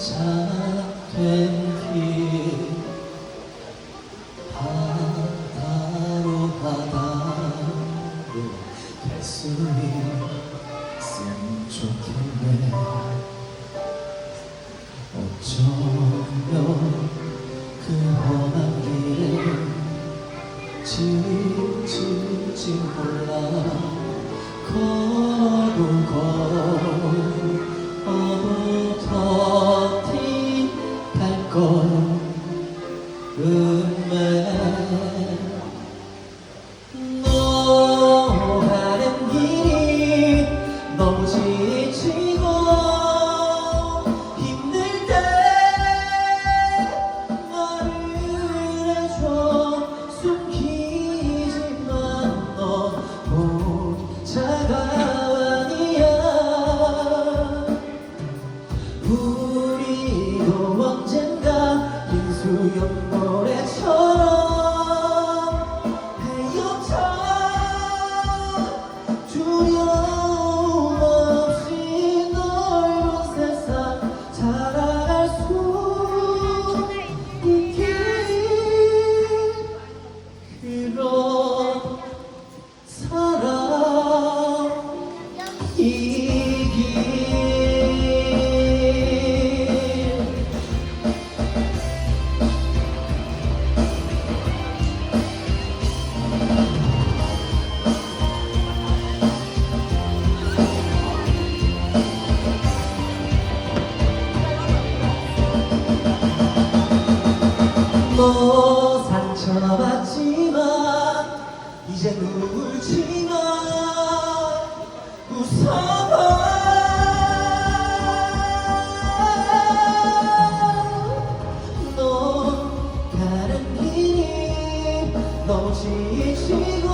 시작된 길 바다로 바다로 됐으니 쌤 좋겠네 어쩌면 그 험한 길을 지칠지 몰라 걸어 걸 너 상처받지만 이제 울지마 웃어봐 넌 다른 길이 너무 지치고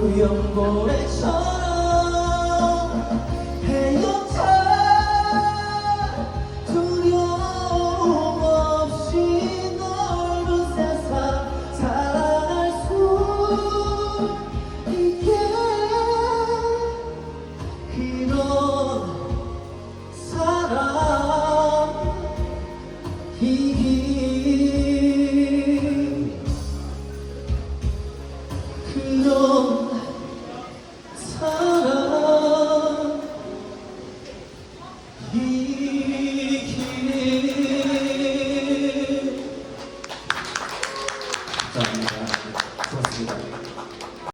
우연 고래처럼 헤엄쳐 두려움 없이 넓은 세상 살아갈 수 있게 그런 사람 이기 그런